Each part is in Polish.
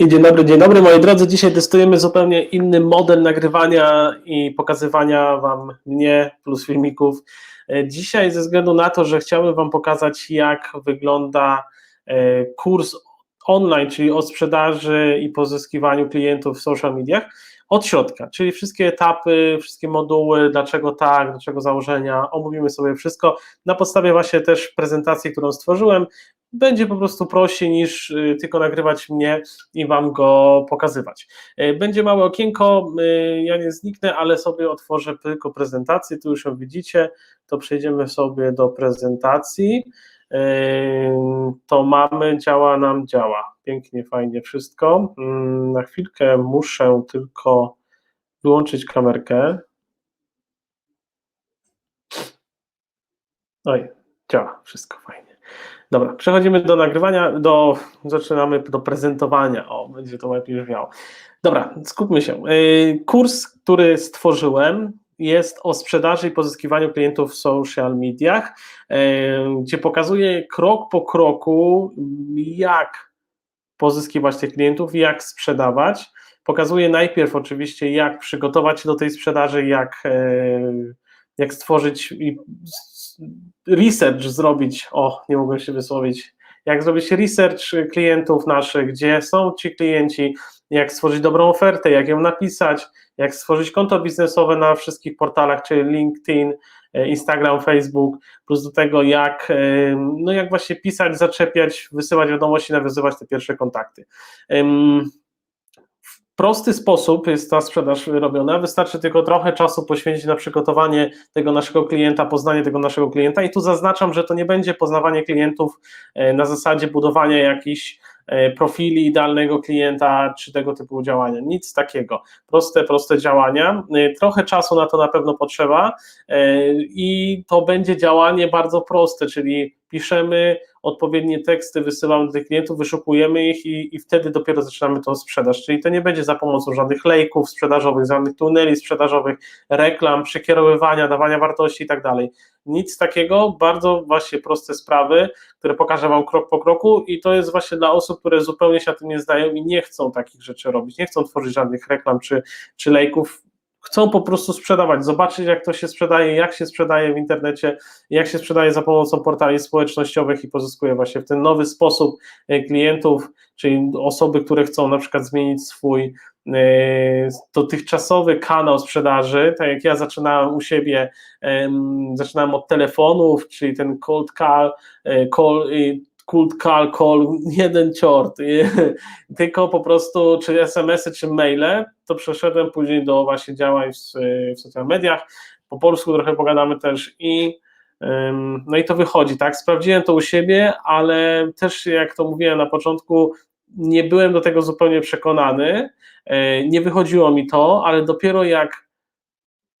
I dzień dobry, dzień dobry moi drodzy. Dzisiaj testujemy zupełnie inny model nagrywania i pokazywania Wam mnie plus filmików. Dzisiaj ze względu na to, że chciałbym Wam pokazać jak wygląda e, kurs online, czyli o sprzedaży i pozyskiwaniu klientów w social mediach od środka, czyli wszystkie etapy, wszystkie moduły, dlaczego tak, dlaczego założenia, omówimy sobie wszystko na podstawie właśnie też prezentacji, którą stworzyłem, będzie po prostu prościej niż y, tylko nagrywać mnie i Wam go pokazywać. Y, Będzie małe okienko, y, ja nie zniknę, ale sobie otworzę tylko prezentację, tu już ją widzicie, to przejdziemy sobie do prezentacji. To mamy, działa nam, działa. Pięknie, fajnie wszystko. Mm, Na chwilkę muszę tylko wyłączyć kamerkę. Oj, działa, wszystko fajnie. Dobra, przechodzimy do nagrywania, do, zaczynamy do prezentowania. O, będzie to lepiej brzmiało. Dobra, skupmy się. Yy, Kurs, który stworzyłem, jest o sprzedaży i pozyskiwaniu klientów w social mediach, yy, gdzie pokazuję krok po kroku, jak pozyskiwać tych klientów, jak sprzedawać. Pokazuję najpierw oczywiście, jak przygotować się do tej sprzedaży, jak, yy, jak stworzyć research zrobić, o, nie mogłem się wysłowić, jak zrobić research klientów naszych, gdzie są ci klienci, jak stworzyć dobrą ofertę, jak ją napisać, jak stworzyć konto biznesowe na wszystkich portalach, czyli LinkedIn, e, Instagram, Facebook, plus do tego jak, e, no jak właśnie pisać, zaczepiać, wysyłać wiadomości, nawiązywać te pierwsze kontakty. Prosty sposób jest ta sprzedaż robiona, wystarczy tylko trochę czasu poświęcić na przygotowanie tego naszego klienta, poznanie tego naszego klienta i tu zaznaczam, że to nie będzie poznawanie klientów e, na zasadzie budowania jakichś e, profili idealnego klienta czy tego typu działania. Nic takiego. Proste, proste działania. E, Trochę czasu na to na pewno potrzeba e, i to będzie działanie bardzo proste, czyli piszemy odpowiednie teksty, wysyłamy do tych klientów, wyszukujemy ich i, i wtedy dopiero zaczynamy tą sprzedaż. Czyli to nie będzie za pomocą żadnych lejków sprzedażowych, żadnych tuneli sprzedażowych, reklam, przekierowywania, dawania wartości i tak dalej. Nic takiego, bardzo właśnie proste sprawy, które pokażę Wam krok po kroku i to jest właśnie dla osób, które zupełnie się na tym nie zdają i nie chcą takich rzeczy robić, nie chcą tworzyć żadnych reklam czy, czy lejków, chcą po prostu sprzedawać, zobaczyć jak to się sprzedaje, jak się sprzedaje w internecie, jak się sprzedaje za pomocą portali społecznościowych i pozyskuje właśnie w ten nowy sposób e, klientów, czyli osoby, które chcą na przykład zmienić swój e, dotychczasowy kanał sprzedaży, tak jak ja zaczynałem u siebie, em, zaczynałem od telefonów, czyli ten cold call, e, call call, call, jeden ciort, tylko po prostu czy SMS-y, czy maile, to przeszedłem później do właśnie działań w, w social mediach, po polsku trochę pogadamy też i no i to wychodzi, tak, sprawdziłem to u siebie, ale też jak to mówiłem na początku, nie byłem do tego zupełnie przekonany, yy, nie wychodziło mi to, ale dopiero jak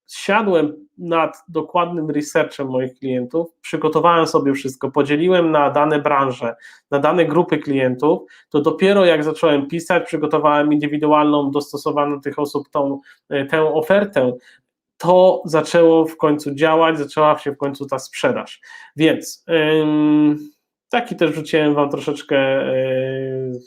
siadłem nad dokładnym researchem moich klientów, przygotowałem sobie wszystko, podzieliłem na dane branże, na dane grupy klientów, to dopiero jak zacząłem pisać, przygotowałem indywidualną, dostosowaną do tych osób tą, e, tę ofertę, to zaczęło w końcu działać, zaczęła się w końcu ta sprzedaż. Więc taki też wrzuciłem Wam troszeczkę yy,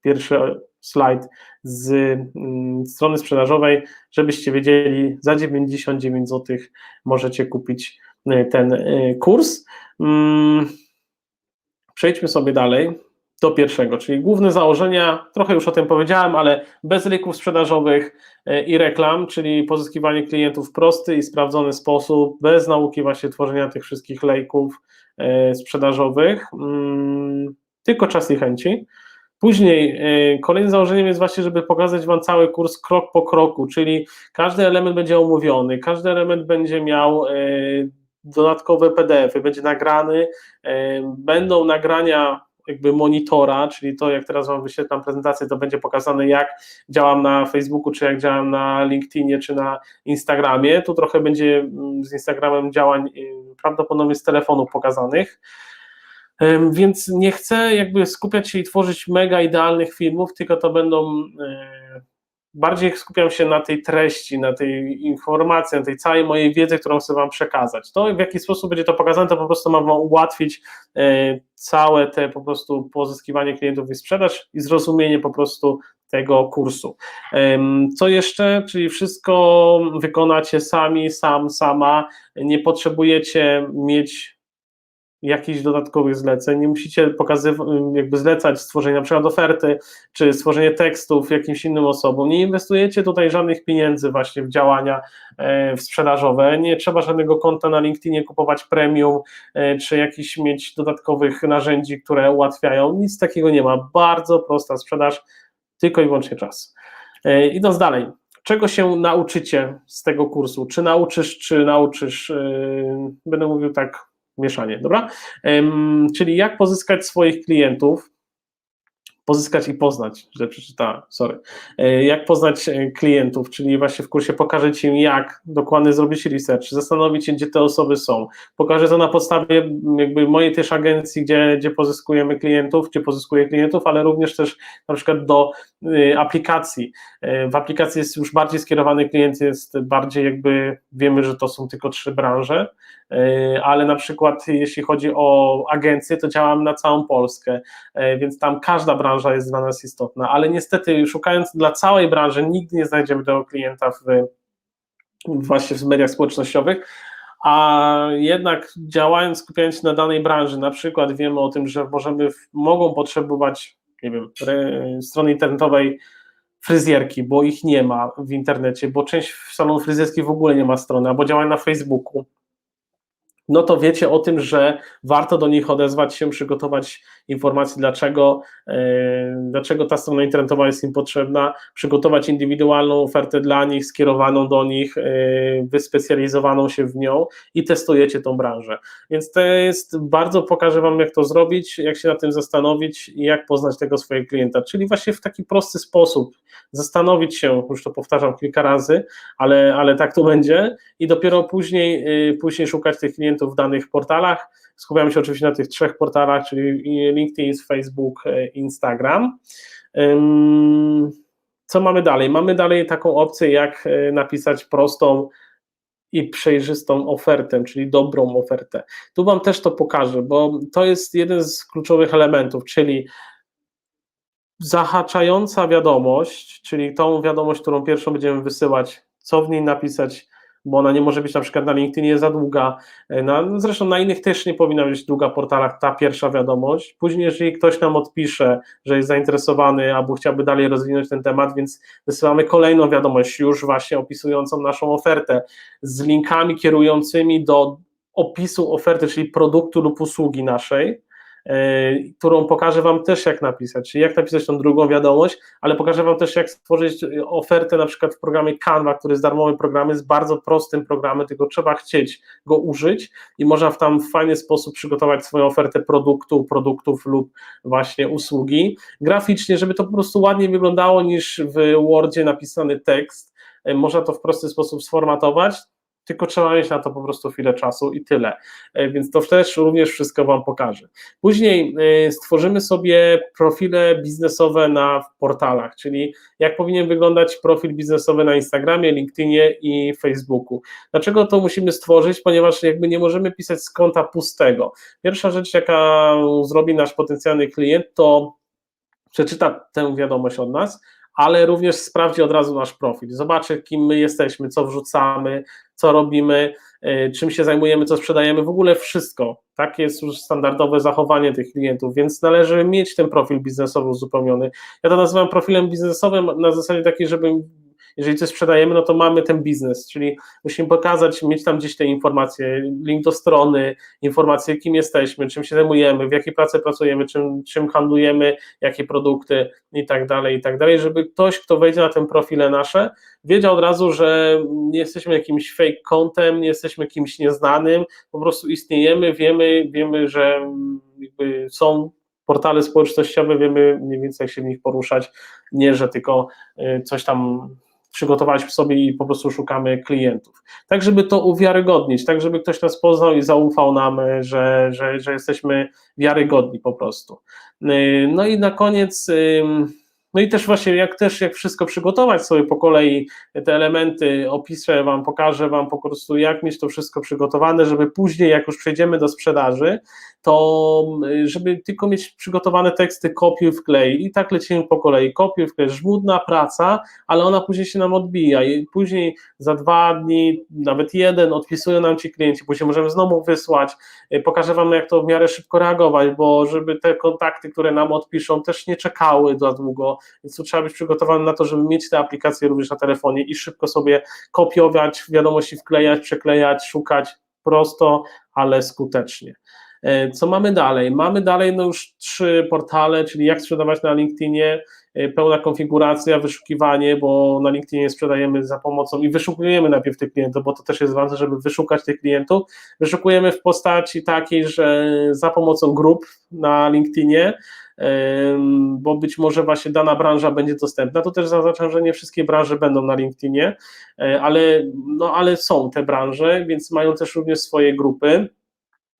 pierwszy slajd z mm, strony sprzedażowej, żebyście wiedzieli, za 99 zł możecie kupić y, ten y, kurs. Mm, Przejdźmy sobie dalej do pierwszego, czyli główne założenia, trochę już o tym powiedziałem, ale bez leków sprzedażowych y, i reklam, czyli pozyskiwanie klientów w prosty i sprawdzony sposób, bez nauki właśnie tworzenia tych wszystkich lejków sprzedażowych, mm, tylko czas i chęci. Później y, kolejnym założeniem jest właśnie, żeby pokazać Wam cały kurs krok po kroku, czyli każdy element będzie omówiony, każdy element będzie miał y, dodatkowe PDF-y, będzie nagrany, y, będą nagrania jakby monitora, czyli to jak teraz Wam wyświetlam prezentację, to będzie pokazane jak działam na Facebooku, czy jak działam na LinkedInie, czy na Instagramie, tu trochę będzie mm, z Instagramem działań prawdopodobnie z telefonów pokazanych, więc nie chcę jakby skupiać się i tworzyć mega idealnych filmów, tylko to będą bardziej skupiam się na tej treści, na tej informacji, na tej całej mojej wiedzy, którą chcę Wam przekazać. To, w jaki sposób będzie to pokazane, to po prostu ma Wam ułatwić e, całe te po prostu pozyskiwanie klientów i sprzedaż i zrozumienie po prostu tego kursu. Co jeszcze? Czyli wszystko wykonacie sami, sam, sama, nie potrzebujecie mieć jakichś dodatkowych zleceń, nie musicie pokazywać, jakby zlecać stworzenie na przykład oferty, czy stworzenie tekstów jakimś innym osobom, nie inwestujecie tutaj żadnych pieniędzy właśnie w działania e, sprzedażowe, nie trzeba żadnego konta na LinkedInie kupować premium, e, czy jakichś mieć dodatkowych narzędzi, które ułatwiają, nic takiego nie ma, bardzo prosta sprzedaż, tylko i wyłącznie czas. E, idąc dalej, czego się nauczycie z tego kursu? Czy nauczysz, czy nauczysz, będę mówił tak mieszanie, dobra? Czyli jak pozyskać swoich klientów, pozyskać i poznać, że przeczytałem, sorry. E, jak poznać e, klientów, czyli właśnie w kursie pokażę Ci, jak dokładnie zrobić research, zastanowić się, gdzie te osoby są. Pokażę to na podstawie jakby mojej też agencji, gdzie, gdzie pozyskujemy klientów, gdzie pozyskuję klientów, ale również też na przykład do y, aplikacji. E, w aplikacji jest już bardziej skierowany klient, jest bardziej jakby, wiemy, że to są tylko trzy branże, ale na przykład jeśli chodzi o agencję, to działam na całą Polskę, więc tam każda branża branża jest dla nas istotna, ale niestety szukając dla całej branży nigdy nie znajdziemy tego klienta w, właśnie w mediach społecznościowych, a jednak działając, skupiając się na danej branży, na przykład wiemy o tym, że możemy, mogą potrzebować, nie wiem, strony internetowej fryzjerki, bo ich nie ma w internecie, bo część salonów fryzjerskich w ogóle nie ma strony, albo działają na Facebooku, no to wiecie o tym, że warto do nich odezwać się, przygotować informacje, dlaczego, yy, dlaczego ta strona internetowa jest im potrzebna, przygotować indywidualną ofertę dla nich, skierowaną do nich, yy, wyspecjalizowaną się w nią i testujecie tą branżę. Więc to jest, bardzo pokażę Wam, jak to zrobić, jak się na tym zastanowić i jak poznać tego swojego klienta, czyli właśnie w taki prosty sposób zastanowić się, już to powtarzam kilka razy, ale, ale tak to będzie i dopiero później, yy, później szukać tych klientów, klientów w danych portalach. Skupiamy się oczywiście na tych trzech portalach, czyli LinkedIn, Facebook, e, Instagram. Co mamy dalej? Mamy dalej taką opcję, jak e, napisać prostą i przejrzystą ofertę, czyli dobrą ofertę. Tu Wam też to pokażę, bo to jest jeden z kluczowych elementów, czyli zahaczająca wiadomość, czyli tą wiadomość, którą pierwszą będziemy wysyłać, co w niej napisać, bo ona nie może być na przykład na LinkedInie za długa, e, na, no zresztą na innych też nie powinna być długa portalach ta pierwsza wiadomość. Później, jeżeli ktoś nam odpisze, że jest zainteresowany albo chciałby dalej rozwinąć ten temat, więc wysyłamy kolejną wiadomość już właśnie opisującą naszą ofertę. Z linkami kierującymi do opisu oferty, czyli produktu lub usługi naszej, którą pokażę Wam też jak napisać, czyli jak napisać tą drugą wiadomość, ale pokażę Wam też jak stworzyć ofertę na przykład w programie Canva, który jest darmowy program, jest bardzo prostym programem, tylko trzeba chcieć go użyć i można w tam fajny sposób przygotować swoją ofertę produktu, produktów lub właśnie usługi, graficznie, żeby to po prostu ładniej wyglądało niż w Wordzie napisany tekst, e, można to w prosty sposób sformatować, tylko trzeba mieć na to po prostu chwilę czasu i tyle. E, więc to też również wszystko Wam pokażę. Później e, stworzymy sobie profile biznesowe na portalach, czyli jak powinien wyglądać profil biznesowy na Instagramie, LinkedInie i Facebooku. Dlaczego to musimy stworzyć? Ponieważ jakby nie możemy pisać z konta pustego. Pierwsza rzecz, jaka zrobi nasz potencjalny klient, to przeczyta tę wiadomość od nas, ale również sprawdzi od razu nasz profil, zobaczy kim my jesteśmy, co wrzucamy, co robimy, y, czym się zajmujemy, co sprzedajemy, w ogóle wszystko. Tak jest już standardowe zachowanie tych klientów, więc należy mieć ten profil biznesowy uzupełniony. Ja to nazywam profilem biznesowym na zasadzie takiej, żeby jeżeli coś sprzedajemy, no to mamy ten biznes, czyli musimy pokazać, mieć tam gdzieś te informacje, link do strony, informacje, kim jesteśmy, czym się zajmujemy, w jakiej pracy pracujemy, czym, czym handlujemy, jakie produkty i tak dalej, i tak dalej, żeby ktoś, kto wejdzie na te profile nasze, wiedział od razu, że nie jesteśmy jakimś fake kontem, nie jesteśmy kimś nieznanym, po prostu istniejemy, wiemy, wiemy, że są portale społecznościowe, wiemy mniej więcej jak się w nich poruszać, nie, że tylko y, coś tam przygotowaliśmy sobie i po prostu szukamy klientów. Tak, żeby to uwiarygodnić, tak, żeby ktoś nas poznał i zaufał nam, że, że, że jesteśmy wiarygodni po prostu. No i na koniec No i też właśnie, jak też jak wszystko przygotować sobie po kolei, te elementy opiszę Wam, pokażę Wam po prostu, jak mieć to wszystko przygotowane, żeby później, jak już przejdziemy do sprzedaży, to y, żeby tylko mieć przygotowane teksty, kopiuj, wklej. I tak lecimy po kolei, kopiuj, wklej, żmudna praca, ale ona później się nam odbija. I później za dwa dni, nawet jeden odpisują nam Ci klienci, później możemy znowu wysłać, y, pokażę Wam, jak to w miarę szybko reagować, bo żeby te kontakty, które nam odpiszą, też nie czekały za długo, więc tu trzeba być przygotowany na to, żeby mieć te aplikacje również na telefonie i szybko sobie kopiować, wiadomości wklejać, przeklejać, szukać prosto, ale skutecznie. E, co mamy dalej? Mamy dalej no już trzy portale, czyli jak sprzedawać na LinkedInie, pełna konfiguracja, wyszukiwanie, bo na LinkedInie sprzedajemy za pomocą i wyszukujemy najpierw tych klientów, bo to też jest ważne, żeby wyszukać tych klientów. Wyszukujemy w postaci takiej, że za pomocą grup na LinkedInie, bo być może właśnie dana branża będzie dostępna. To też zaznaczam, że nie wszystkie branże będą na LinkedInie, e, ale, no, ale są te branże, więc mają też również swoje grupy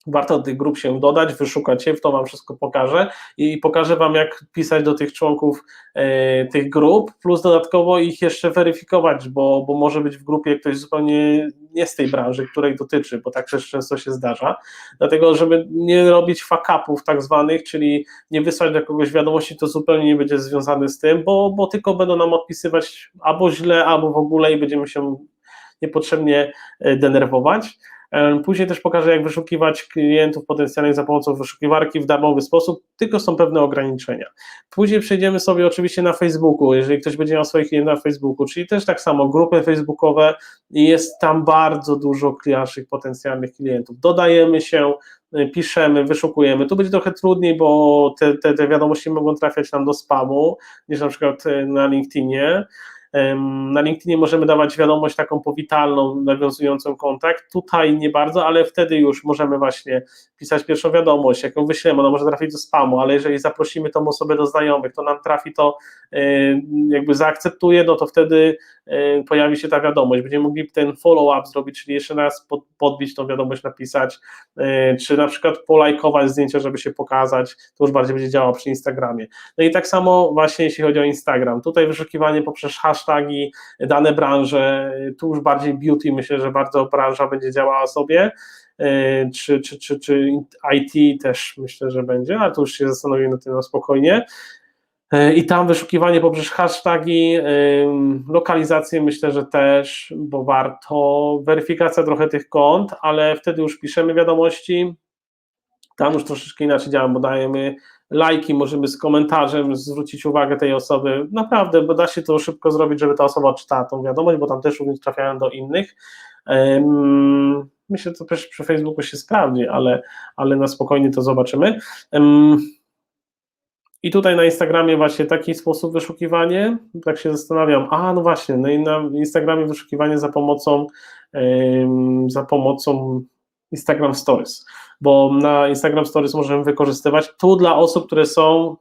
warto do tych grup się dodać, wyszukać je, w to Wam wszystko pokażę i pokażę Wam, jak pisać do tych członków e, tych grup, plus dodatkowo ich jeszcze weryfikować, bo, bo może być w grupie ktoś zupełnie nie z tej branży, której dotyczy, bo tak też często się zdarza. Dlatego, żeby nie robić fuck-upów tak zwanych, czyli nie wysłać do kogoś wiadomości, to zupełnie nie będzie związane z tym, bo, bo tylko będą nam odpisywać albo źle, albo w ogóle i będziemy się niepotrzebnie e, denerwować. Później też pokażę, jak wyszukiwać klientów potencjalnych za pomocą wyszukiwarki w darmowy sposób, tylko są pewne ograniczenia. Później przejdziemy sobie oczywiście na Facebooku, jeżeli ktoś będzie miał swoich klientów na Facebooku, czyli też tak samo grupy facebookowe i jest tam bardzo dużo naszych potencjalnych klientów. Dodajemy się, y, piszemy, wyszukujemy. Tu będzie trochę trudniej, bo te, te, te wiadomości mogą trafiać nam do spamu, niż na przykład y, na LinkedInie. Na LinkedInie możemy dawać wiadomość taką powitalną, nawiązującą kontakt. Tutaj nie bardzo, ale wtedy już możemy właśnie pisać pierwszą wiadomość, jak ją wyślemy, ona może trafić do spamu, ale jeżeli zaprosimy tą osobę do znajomych, to nam trafi to, jakby zaakceptuje, no to wtedy pojawi się ta wiadomość. Będziemy mogli ten follow-up zrobić, czyli jeszcze raz podbić tą wiadomość, napisać, czy na przykład polajkować zdjęcia, żeby się pokazać, to już bardziej będzie działało przy Instagramie. No i tak samo właśnie jeśli chodzi o Instagram. Tutaj wyszukiwanie poprzez hasztagi, dane branże, tu już bardziej beauty, myślę, że bardzo branża będzie działała sobie, E, czy, czy, czy, czy IT też myślę, że będzie, ale to już się zastanowimy na tym spokojnie. E, I tam wyszukiwanie poprzez hashtagi, e, lokalizację myślę, że też, bo warto, weryfikacja trochę tych kont, ale wtedy już piszemy wiadomości, tam już troszeczkę inaczej działamy, bo dajemy lajki, możemy z komentarzem zwrócić uwagę tej osoby, naprawdę, bo da się to szybko zrobić, żeby ta osoba czytała tą wiadomość, bo tam też również trafiają do innych. Myślę, że to też przy Facebooku się sprawdzi, ale, ale na spokojnie to zobaczymy. I tutaj na Instagramie właśnie taki sposób wyszukiwanie, tak się zastanawiam, a no właśnie, no i na Instagramie wyszukiwanie za pomocą za pomocą Instagram Stories, bo na Instagram Stories możemy wykorzystywać. Tu dla osób, które są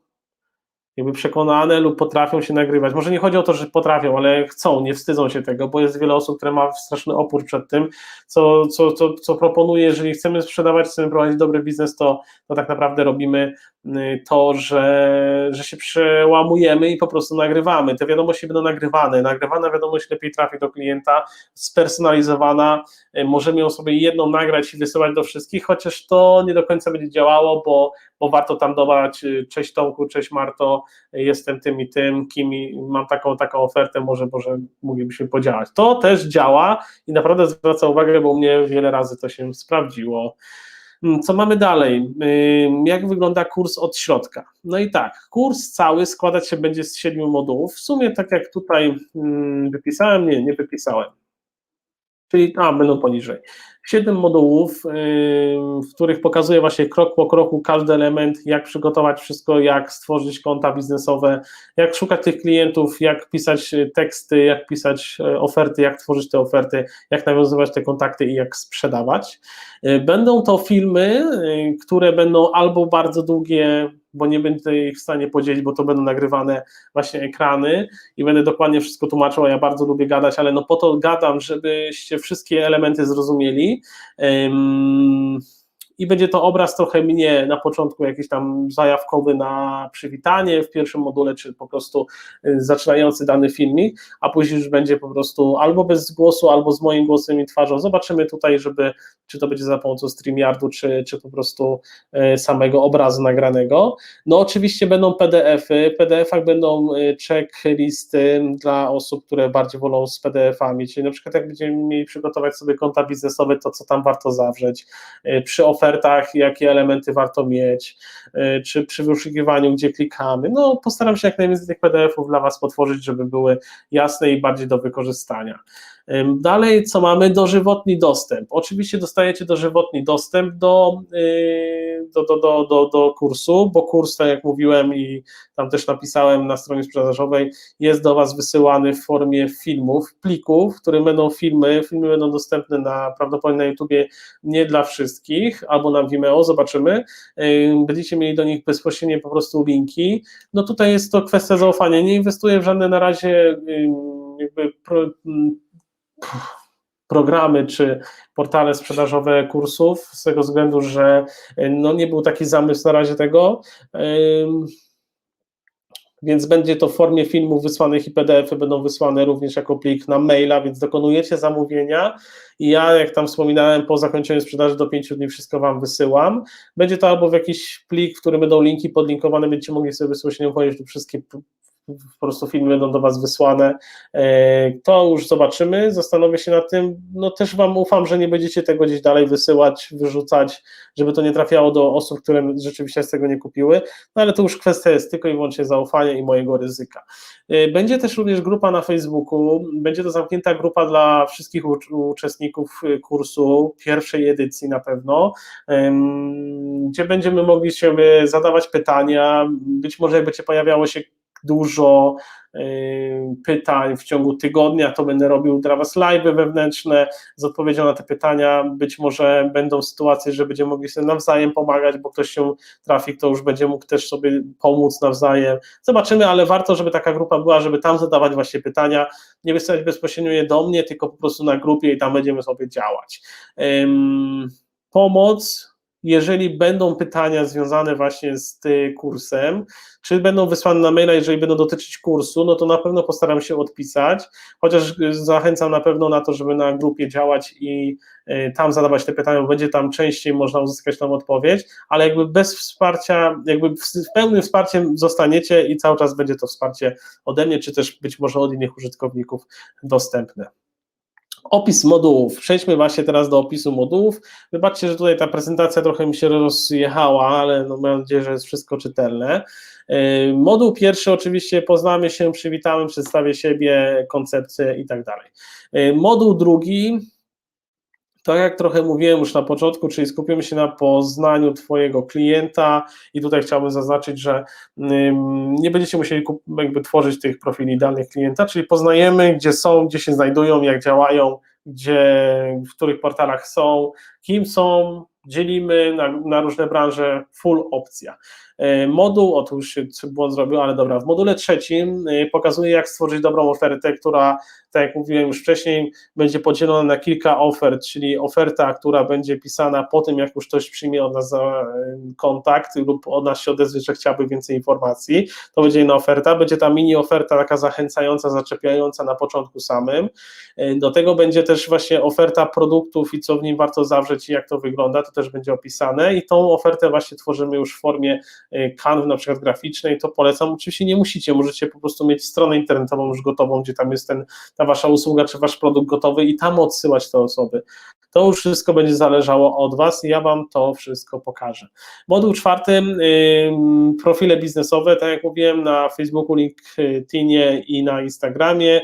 jakby przekonane lub potrafią się nagrywać. Może nie chodzi o to, że potrafią, ale chcą, nie wstydzą się tego, bo jest wiele osób, które ma straszny opór przed tym, co, co, co, co proponuje, jeżeli chcemy sprzedawać, chcemy prowadzić dobry biznes, to, to tak naprawdę robimy y, to, że, że się przełamujemy i po prostu nagrywamy. Te wiadomości będą nagrywane. Nagrywana wiadomość lepiej trafi do klienta, spersonalizowana. Y, możemy ją sobie jedną nagrać i wysyłać do wszystkich, chociaż to nie do końca będzie działało, bo, bo warto tam dodać y, cześć Tomku, cześć Marto, jestem tym i tym, kim i mam taką, taką ofertę, może, może moglibyśmy podziałać. To też działa i naprawdę zwraca uwagę, bo u mnie wiele razy to się sprawdziło. Mm, co mamy dalej? Jak wygląda kurs od środka? No i tak, kurs cały składać się będzie z siedmiu modułów. W sumie, tak jak tutaj wypisałem, nie, nie wypisałem. Czyli, a, będą poniżej. Siedem modułów, w których pokazuję właśnie krok po kroku każdy element, jak przygotować wszystko, jak stworzyć konta biznesowe, jak szukać tych klientów, jak pisać teksty, jak pisać e, oferty, jak tworzyć te oferty, jak nawiązywać te kontakty i jak sprzedawać. E, będą to filmy, które będą albo bardzo długie, bo nie będę ich w stanie podzielić, bo to będą nagrywane właśnie ekrany i będę dokładnie wszystko tłumaczył, a ja bardzo lubię gadać, ale no po to gadam, żebyście wszystkie elementy zrozumieli Ehm, i będzie to obraz trochę mnie na początku jakiś tam zajawkowy na przywitanie w pierwszym module, czy po prostu zaczynający dany filmik, a później już będzie po prostu albo bez głosu, albo z moim głosem i twarzą. Zobaczymy tutaj, żeby czy to będzie za pomocą StreamYardu, czy, czy po prostu samego obrazu nagranego. No oczywiście będą PDF-y, w PDF-ach będą checklisty dla osób, które bardziej wolą z PDF-ami, czyli na przykład jak będziemy mieli przygotować sobie konta biznesowe, to co tam warto zawrzeć, y, przy ofertach jakie elementy warto mieć, y, czy przy wyszukiwaniu, gdzie klikamy, no postaram się jak najwięcej tych PDF-ów dla Was potworzyć, żeby były jasne i bardziej do wykorzystania. Dalej, co mamy? Dożywotni dostęp. Oczywiście dostajecie dożywotni dostęp do, y, do, do, do, do, do kursu, bo kurs, tak jak mówiłem i tam też napisałem na stronie sprzedażowej, jest do Was wysyłany w formie filmów, plików, w których będą filmy, filmy będą dostępne na, prawdopodobnie na YouTubie nie dla wszystkich, albo na Vimeo, zobaczymy, będziecie mieli do nich bezpośrednie po prostu linki, no tutaj jest to kwestia zaufania, nie inwestuję w żadne na razie jakby programy czy portale sprzedażowe kursów, z tego względu, że no nie był taki zamysł na razie tego. Więc będzie to w formie filmów wysłanych i PDF-y będą wysłane również jako plik na maila, więc dokonujecie zamówienia i ja, jak tam wspominałem, po zakończeniu sprzedaży do 5 dni wszystko Wam wysyłam. Będzie to albo w jakiś plik, w którym będą linki podlinkowane, będziecie mogli sobie bezpośrednio wchodzić do wszystkie po prostu filmy będą do Was wysłane. E, to już zobaczymy, zastanowię się nad tym. No też Wam ufam, że nie będziecie tego gdzieś dalej wysyłać, wyrzucać, żeby to nie trafiało do osób, które rzeczywiście z tego nie kupiły. No ale to już kwestia jest tylko i wyłącznie zaufania i mojego ryzyka. E, będzie też również grupa na Facebooku. Będzie to zamknięta grupa dla wszystkich uczestników kursu, pierwszej edycji na pewno, gdzie będziemy mogli sobie zadawać pytania. Być może jak będzie pojawiało się dużo y, pytań w ciągu tygodnia, to będę robił dla Was live wewnętrzne z odpowiedzią na te pytania. Być może będą sytuacje, że będziemy mogli sobie nawzajem pomagać, bo ktoś się trafi, kto już będzie mógł też sobie pomóc nawzajem. Zobaczymy, ale warto, żeby taka grupa była, żeby tam zadawać właśnie pytania, nie wysyłać bezpośrednio je do mnie, tylko po prostu na grupie i tam będziemy sobie działać. Pomoc jeżeli będą pytania związane właśnie z tym kursem, czy będą wysłane na maila, jeżeli będą dotyczyć kursu, no to na pewno postaram się odpisać, chociaż zachęcam na pewno na to, żeby na grupie działać i y, tam zadawać te pytania, bo będzie tam częściej można uzyskać tam odpowiedź, ale jakby bez wsparcia, jakby z pełnym wsparciem zostaniecie i cały czas będzie to wsparcie ode mnie, czy też być może od innych użytkowników dostępne. Opis modułów. Przejdźmy właśnie teraz do opisu modułów. Wybaczcie, że tutaj ta prezentacja trochę mi się rozjechała, ale no mam nadzieję, że jest wszystko czytelne. Yy, moduł pierwszy oczywiście poznamy się, przywitamy, przedstawię siebie, koncepcję i tak dalej. Yy, moduł drugi tak jak trochę mówiłem już na początku, czyli skupimy się na poznaniu Twojego klienta i tutaj chciałbym zaznaczyć, że nie będziecie musieli jakby tworzyć tych profili danych klienta, czyli poznajemy, gdzie są, gdzie się znajdują, jak działają, gdzie, w których portalach są, kim są, dzielimy na, na różne branże, full opcja. E, moduł, otóż błąd zrobił, ale dobra, w module trzecim e, pokazuje, jak stworzyć dobrą ofertę, która, tak jak mówiłem już wcześniej, będzie podzielona na kilka ofert, czyli oferta, która będzie pisana po tym, jak już ktoś przyjmie od nas e, kontakt lub od nas się odezwie, że chciałby więcej informacji, to będzie jedna oferta, będzie ta mini oferta taka zachęcająca, zaczepiająca na początku samym, do tego będzie też właśnie oferta produktów i co w nim warto zawrzeć i jak to wygląda, to też będzie opisane i tą ofertę właśnie tworzymy już w formie kanwy na przykład graficznej, to polecam. Oczywiście nie musicie, możecie po prostu mieć stronę internetową już gotową, gdzie tam jest ten, ta wasza usługa czy wasz produkt gotowy i tam odsyłać te osoby. To już wszystko będzie zależało od was i ja wam to wszystko pokażę. Moduł czwarty, profile biznesowe, tak jak mówiłem, na Facebooku, LinkedInie i na Instagramie.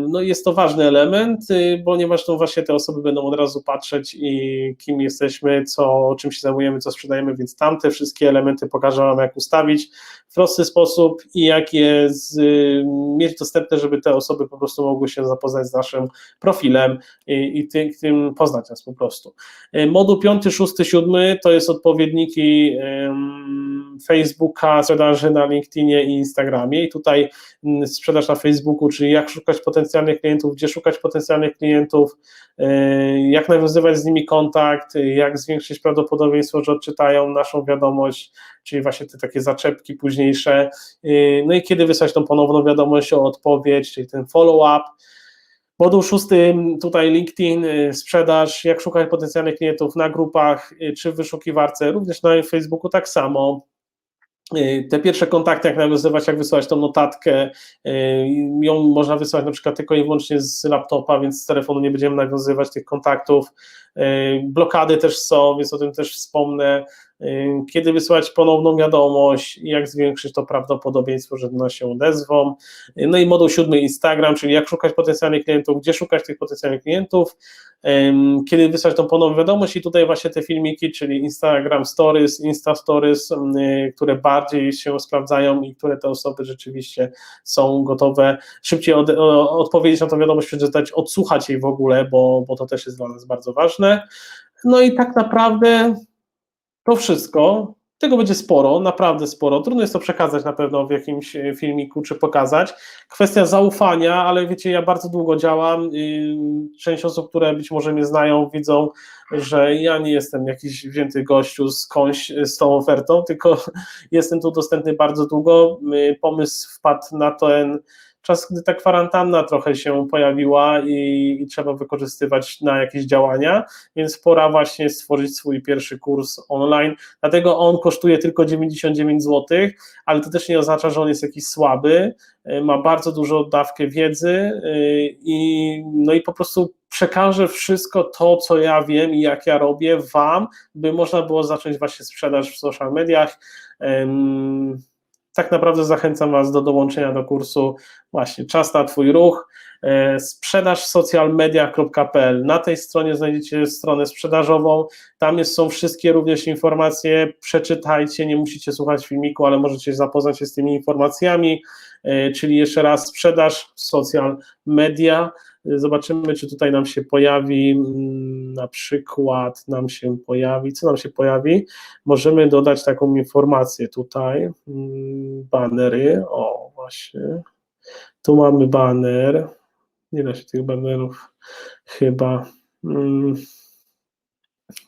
No jest to ważny element, y, ponieważ to właśnie te osoby będą od razu patrzeć i kim jesteśmy, co, czym się zajmujemy, co sprzedajemy, więc tam te wszystkie elementy pokażę Wam, jak ustawić w prosty sposób i jak je z, y, mieć dostępne, żeby te osoby po prostu mogły się zapoznać z naszym profilem i, i tym, tym poznać nas po prostu. Y, moduł 5, 6, 7 to jest odpowiedniki Facebooka, sprzedaży na LinkedInie i Instagramie i tutaj um, sprzedaż na Facebooku, czyli jak szukać pod potencjalnych klientów, gdzie szukać potencjalnych klientów, jak nawiązywać z nimi kontakt, jak zwiększyć prawdopodobieństwo, że odczytają naszą wiadomość, czyli właśnie te takie zaczepki późniejsze, no i kiedy wysłać tą ponowną wiadomość o odpowiedź, czyli ten follow-up, Moduł szósty, tutaj LinkedIn, y, sprzedaż, jak szukać potencjalnych klientów na grupach czy w wyszukiwarce, również na Facebooku tak samo. Y, te pierwsze kontakty, jak nawiązywać, jak wysyłać tą notatkę, ją można wysyłać na przykład tylko i wyłącznie z laptopa, więc z telefonu nie będziemy nawiązywać tych kontaktów. Blokady też są, więc o tym też wspomnę kiedy wysłać ponowną wiadomość, jak zwiększyć to prawdopodobieństwo, że nas się odezwą. No i moduł siódmy Instagram, czyli jak szukać potencjalnych klientów, gdzie szukać tych potencjalnych klientów, kiedy wysłać tą ponowną wiadomość i tutaj właśnie te filmiki, czyli Instagram Stories, Insta Stories, które bardziej się sprawdzają i które te osoby rzeczywiście są gotowe szybciej od, odpowiedzieć na tą wiadomość, przeczytać, odsłuchać jej w ogóle, bo, bo to też jest dla nas bardzo ważne. No i tak naprawdę to wszystko, tego będzie sporo, naprawdę sporo. Trudno jest to przekazać na pewno w jakimś e, filmiku czy pokazać. Kwestia zaufania, ale wiecie, ja bardzo długo działam. Część osób, które być może mnie znają, widzą, że ja nie jestem jakiś wzięty gościu skądś e, z tą ofertą, tylko jestem tu dostępny bardzo długo. Pomysł wpadł na ten czas, gdy ta kwarantanna trochę się pojawiła i, i, trzeba wykorzystywać na jakieś działania, więc pora właśnie stworzyć swój pierwszy kurs online. Dlatego on kosztuje tylko 99 zł, ale to też nie oznacza, że on jest jakiś słaby. E, ma bardzo dużą dawkę wiedzy e, i, no i po prostu przekażę wszystko to, co ja wiem i jak ja robię Wam, by można było zacząć właśnie sprzedaż w social mediach tak naprawdę zachęcam Was do dołączenia do kursu właśnie Czas na Twój ruch, e, sprzedaż socialmedia.pl. Na tej stronie znajdziecie stronę sprzedażową, tam jest, są wszystkie również informacje, przeczytajcie, nie musicie słuchać filmiku, ale możecie zapoznać się z tymi informacjami, e, czyli jeszcze raz sprzedaż social media, Zobaczymy, czy tutaj nam się pojawi, mm, na przykład nam się pojawi, co nam się pojawi? Możemy dodać taką informację tutaj, mm, banery, o właśnie, tu mamy baner, nie da się tych banerów chyba, mm,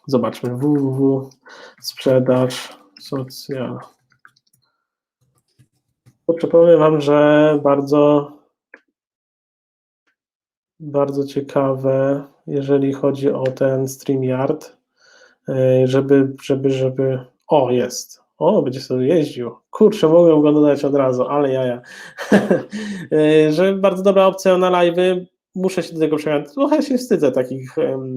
zobaczmy, www, sprzedaż, social. Powiem Wam, że bardzo bardzo ciekawe, jeżeli chodzi o ten StreamYard, e, żeby, żeby, żeby, o jest, o, będzie sobie jeździł, kurczę, mogę go dodać od razu, ale jaja, e, że bardzo dobra opcja na live'y, muszę się do tego przekonać, trochę się wstydzę takich,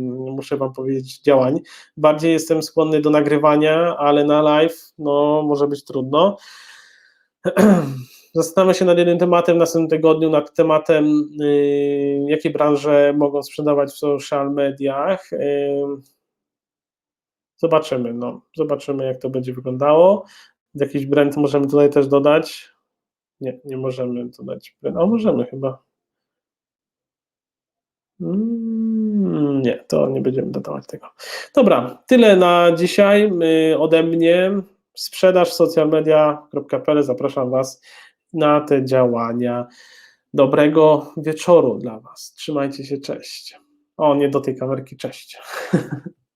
muszę wam powiedzieć, działań, bardziej jestem skłonny do nagrywania, ale na live, no, może być trudno, Zastanawiam się nad jednym tematem w następnym tygodniu, nad tematem, yy, jakie branże mogą sprzedawać w social mediach. Yy, zobaczymy, no, zobaczymy, jak to będzie wyglądało. Jakiś brand możemy tutaj też dodać. Nie, nie możemy dodać. A możemy chyba. Mm, nie, to nie będziemy dodawać tego. Dobra, tyle na dzisiaj yy, ode mnie. Sprzedaż socialmedia.pl. Zapraszam Was na te działania. Dobrego wieczoru dla Was. Trzymajcie się, cześć. O, nie do tej kamerki, cześć.